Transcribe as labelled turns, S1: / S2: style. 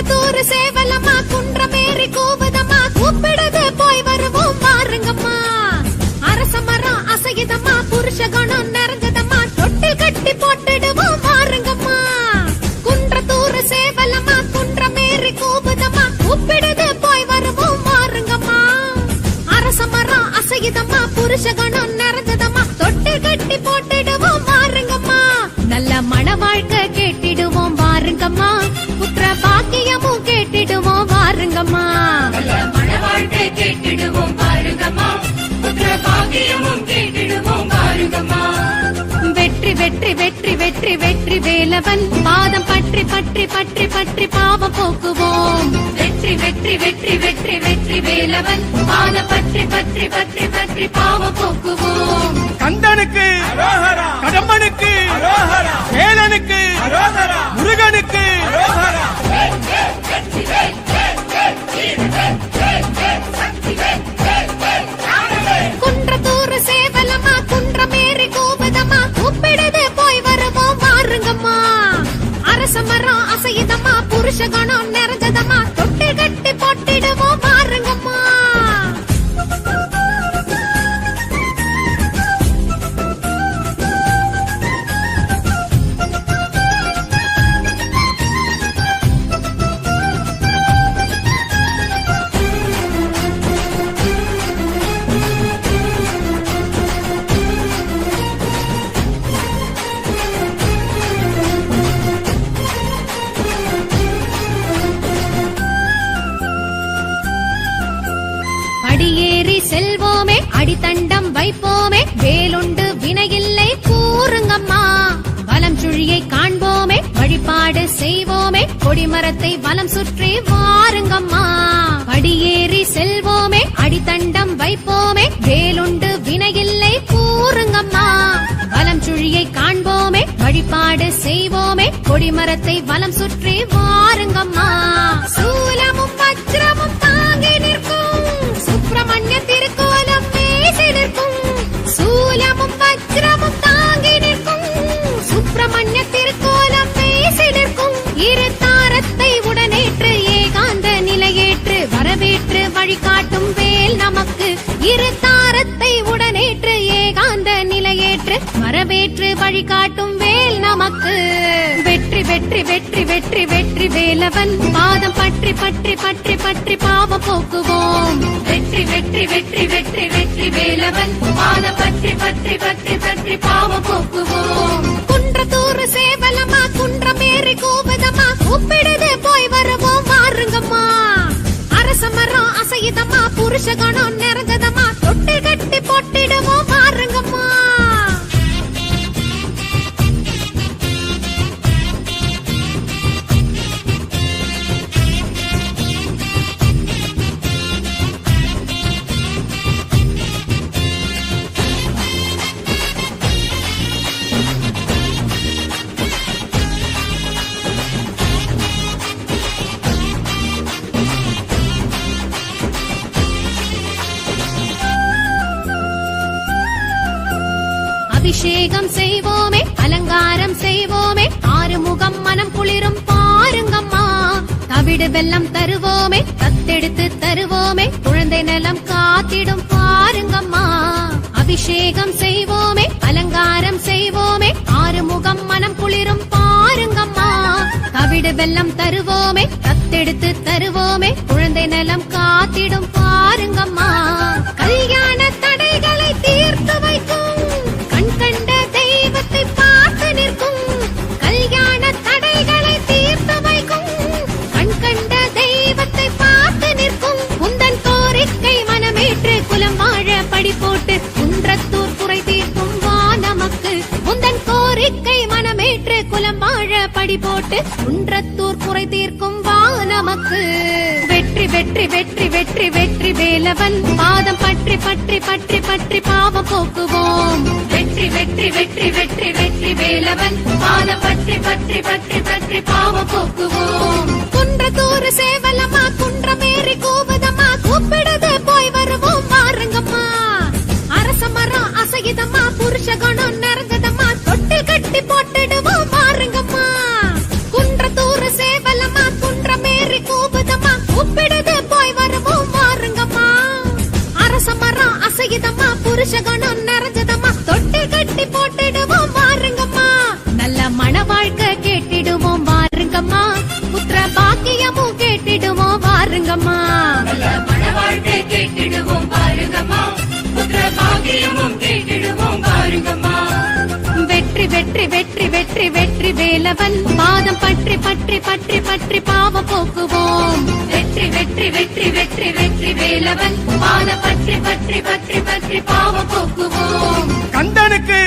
S1: குன்றத்தூர் சேவலம்மா குன்றமேறி கூவுதம்மா கூப்பிடுது போய் வருவோம் பாருங்கம்மா. அரச மரம் அசையுதம்மா புருஷ குணம் நிறைஞ்சதம்மா தொட்டில் கட்டி போட்டுடுவோம் பாருங்கம்மா. குன்றத்தூர் சேவலம்மா குன்றமேறி கூவுதம்மா கூப்பிடுது போய் வருவோம் பாருங்கம்மா. அரச மரம் அசையுதம்மா புருஷ குணம் நிறைஞ்சதம்மா தொட்டில் கட்டி போட்டு பாருங்கம்மா. நல்ல
S2: மணவாழ்க்கை கேட்டிடுவோம் பாருங்கம்மா. புத்திர பாக்கியமும் கேட்டிடுவோம் பாருங்கம்மா.
S1: வெற்றி வெற்றி வெற்றி வெற்றி வெற்றி வேலவன். பாதம் பற்றி பற்றி பற்றி பற்றி பாவம் போக்குவோம்.
S2: வெற்றி வெற்றி வெற்றி வெற்றி வெற்றி வேலவன். பாத பற்றி பற்றி பற்றி பற்றி பாவ போக்குவோம்.
S3: கந்தனுக்கு கடம்பனுக்கு வேலனுக்கு முருகனுக்கு
S1: அடித்தண்டம் வைப்போமே. வேலுண்டு வினையில்லை கூறுங்கம்மா. வலம் சுழியை காண்போமே. வழிபாடு செய்வோமே. கொடிமரத்தை வலம் சுற்றி வாருங்கம்மா. படியேறி செல்வோமே. அடித்தண்டம் வைப்போமே. வேலுண்டு வினையில்லை கூறுங்கம்மா. வலம் சுழியை காண்போமே. வழிபாடு செய்வோமே. கொடிமரத்தை வலம் சுற்றி வாருங்கம்மா. வரவேற்று வரவேற்று வழிகாட்டும் வேல் நமக்கு. வெற்றி வெற்றி வெற்றி வெற்றி வெற்றி வேலவன். பாதம் பற்றி பற்றி பற்றி பற்றி பாவம் போக்குவோம்.
S2: வெற்றி வெற்றி வெற்றி வெற்றி வெற்றி வேலவன். பாதம் பற்றி பற்றி பற்றி பற்றி பாவ போக்குவோம்.
S1: குன்றத்தூர் சேவலம்மா குன்றமேறி கோபதமா கூப்பிடுது போய் வருவோம் வாருங்கம்மா அரச மரம் அசையுதம்மா புருஷ குணம் நிறைஞ்சதம்மா தொட்டு கட்டி போட்டிடுவோம் அபிஷேகம் செய்வோமே அலங்காரம் செய்வோமே ஆறுமுகம் மனம் குளிரும் பாருங்கம்மா. தவிடு வெள்ளம் தருவோமே தத்தெடுத்து தருவோமே குழந்தை நலம் காத்திடும் பாருங்கம்மா. அபிஷேகம் செய்வோமே அலங்காரம் செய்வோமே ஆறுமுகம் மனம் குளிரும் பாருங்கம்மா. தவிடு வெள்ளம் தருவோமே தத்தெடுத்து தருவோமே குழந்தை நலம் காத்திடும் பாருங்கம்மா. கல்யாண தடைகளை தீர்த்து வைக்கும் குன்றத்தூர் குறை தீர்க்கும் வா நமக்கு. வெற்றி வெற்றி வெற்றி வெற்றி வெற்றி வேலவன். பாதம் பற்றி பற்றி பற்றி பற்றி பாவம் போக்குவோம்.
S2: வெற்றி வெற்றி வெற்றி வெற்றி வெற்றி வேலவன். பாதம் பற்றி பற்றி பற்றி பற்றி பாவம் போக்குவோம்.
S1: பாருங்கம்மா. கேட்டிடுவோம் பாருங்கம்மா. கேட்டிடுவோம் பாருங்கம்மா.
S4: வெற்றி வெற்றி வெற்றி வெற்றி வெற்றி வேலவன். பாதம் பற்றி பற்றி பற்றி பற்றி பாவம் போக்குவோம்.
S1: வெற்றி வெற்றி வெற்றி வெற்றி வெற்றி வேலவன். பாதம் பற்றி பற்றி பற்றி பற்றி பாவம் போக்குவோம்.
S3: கந்தனுக்கு